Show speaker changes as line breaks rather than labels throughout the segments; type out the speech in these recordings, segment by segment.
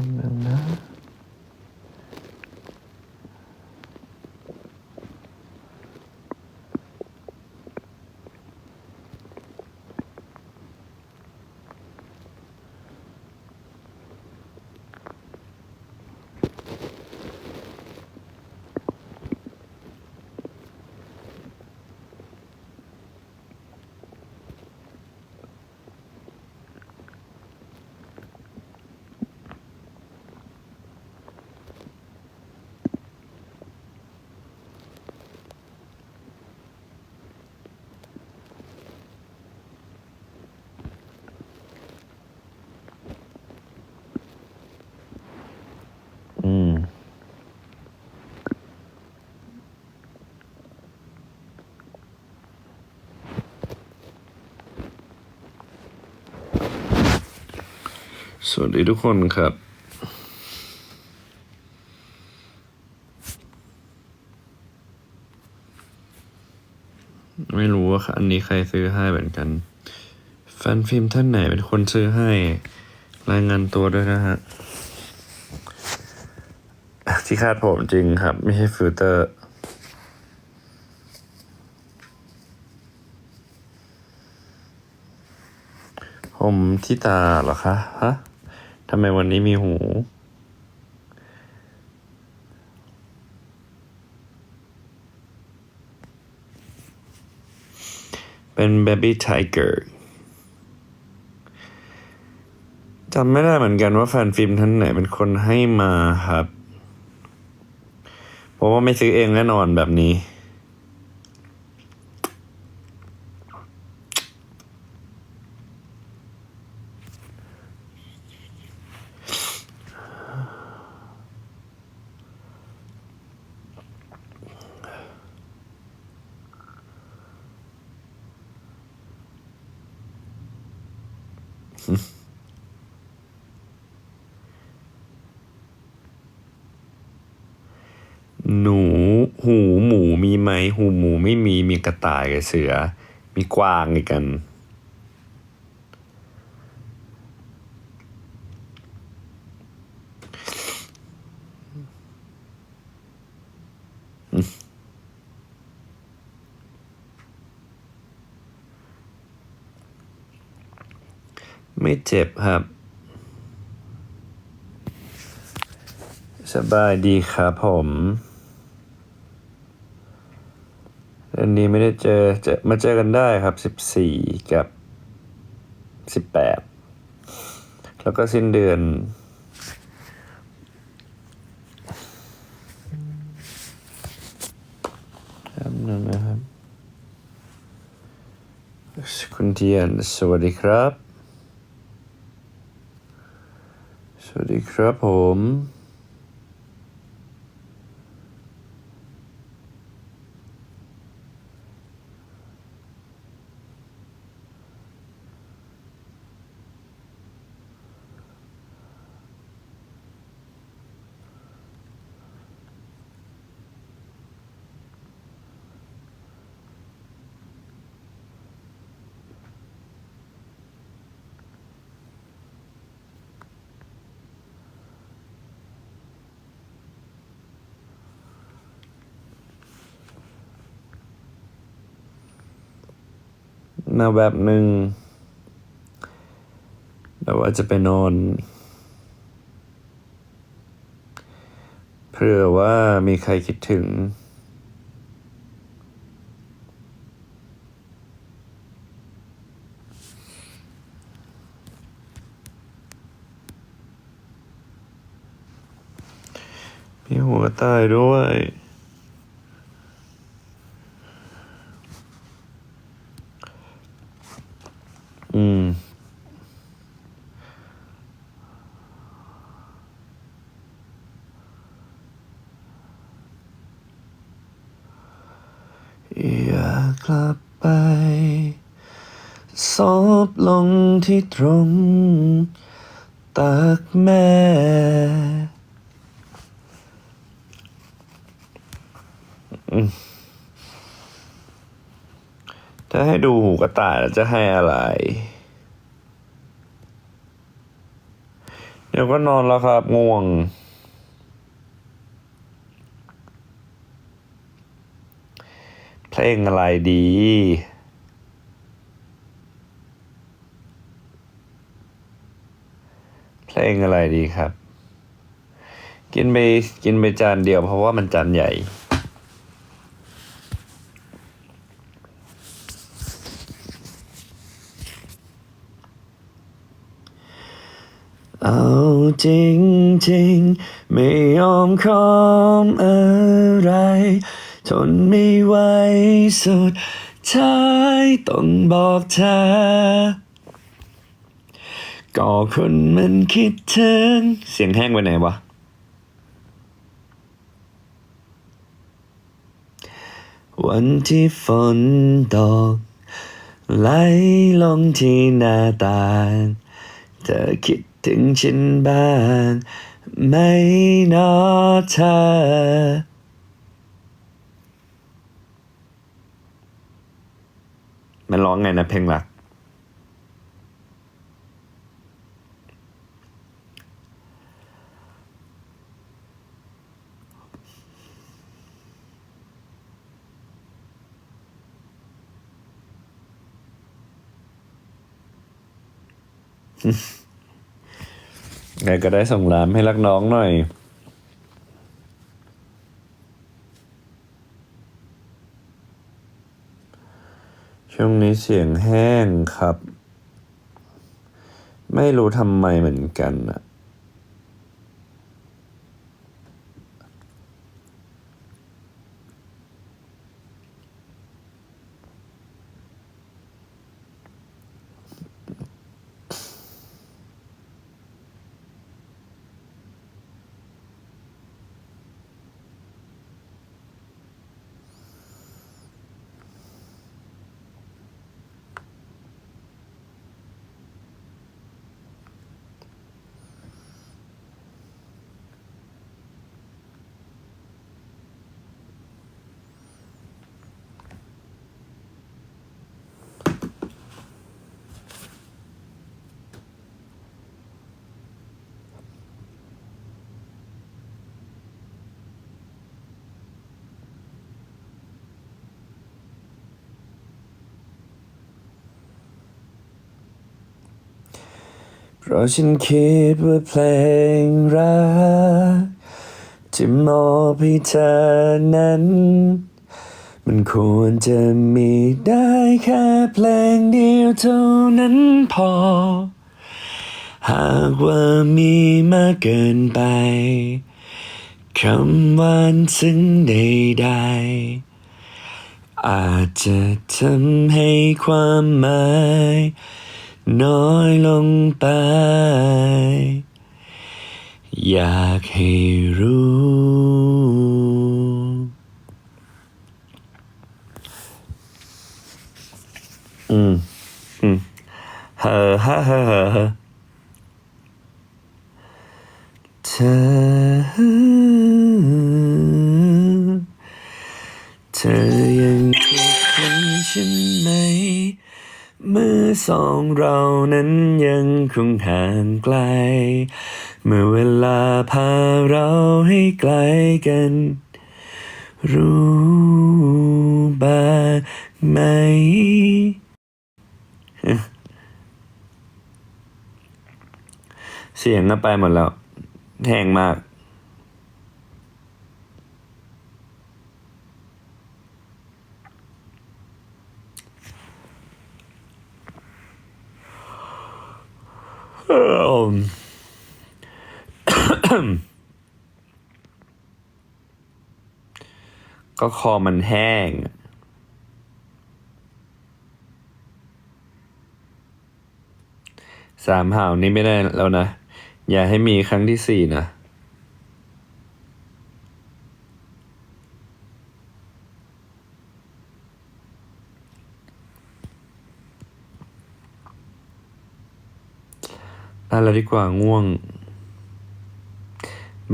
থামবেন না สวัสดีทุกคนครับ ไม่รู้ว่าอันนี้ใครซื้อให้เหมือนกัน แฟนฟิล์มท่านไหนเป็นคนซื้อให้ รายงานตัวด้วยนะฮะ ที่คาดผมจริงครับ ไม่ใช่ฟิลเตอร์ผมที่ตาเหรอคะ ฮะ ทำไมวันนี้มีหู เป็น Baby Tiger จำไม่ได้เหมือนกันว่าแฟนฟิล์มท่านไหนเป็นคนให้มาครับเพราะว่าไม่ซื้อเองแน่นอนแบบนี้ หนูหูหมูมีไหม หูหมูไม่มีมีกระต่ายกับเสือ มีกวางอีกกัน ไม่เจ็บครับ สบายดีครับผมเดือนนี้ไม่ได้เจอเจอมาเจอกันได้ครับสิบสี่กับสิบแปดแล้วก็สิ้นเดือน ครับนั่นนะครับ คุณเทียน สวัสดีครับ สวัส ดีครับผม มาแบบหนึ่งแบบว่าจะไปนอน เผื่อว่ามีใครคิดถึง มีหัวตายด้วย อืม อยากกลับไปซอบลงที่ตรงตักแม่ ถ้าให้ดูหูกระต่ายจะให้อะไร เดี๋ยวก็นอนแล้วครับง่วง เพลงอะไรดี เพลงอะไรดีครับ กินไปกินไปจานเดียวเพราะว่ามันจานใหญ่ เอา จริงจริงไม่ยอมคอมอะไร ทนไม่ไหวสุดท้ายต้องบอกเธอ ก็คนมันคิดถึง เสียงแห้งไปไหนวะวันที่ฝนตกไหลลงที่หน้าต่าง เธอคิด ถึงฉันบ้างไหม่นอเธอ มันร้องไงนะเพลงหลัก ไงก็ได้ส่งรามให้รักน้องหน่อย ช่วงนี้เสียงแห้งครับ ไม่รู้ทำไมเหมือนกันอะ ราะฉันคิดว่าเพลงรักที่มอบให้เธอนั้น มันควรจะมีได้แค่เพลงเดียวเท่านั้นพอ หากว่ามีมากเกินไปคำหวานซึ้งใดๆอาจจะทำให้ความหมาย น้อยลงไป อยากให้รู้ อืม อืมเฮ้อฮ่าฮ่าฮ่าฮ่าเธอ เธอยังคิดถึงฉันไหม สองเรานั้นยังคงห่างไกล เมื่อเวลาพาเราให้ไกลกัน รู้บ้างไหมเสียงน่ะไปหมดแล้วแห้งมาก ก็คอมันแห้ง สามห่าวนี้ไม่ได้แล้วนะ อย่าให้มีครั้งที่สี่นะานเราดีกว่าง่วง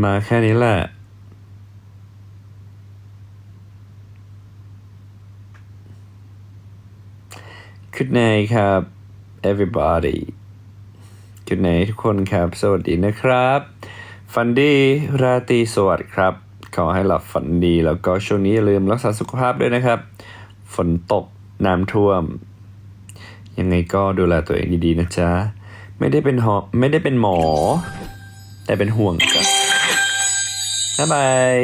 มาแค่นี้แหละคุณนายครับ everybody คุณนายทุกคนครับ สวัสดีนะครับฟันดีราตีสวัสดีครับ ขอให้หลับฝันดี แล้วก็ช่วงนี้อย่าลืมรักษาสุขภาพด้วยนะครับ ฝนตกน้ำท่วม ยังไงก็ดูแลตัวเองดีๆนะจ๊ะ ไม่ได้เป็นหอไม่ได้เป็นหมอ แต่เป็นห่วงจ้ะบ๊ายบาย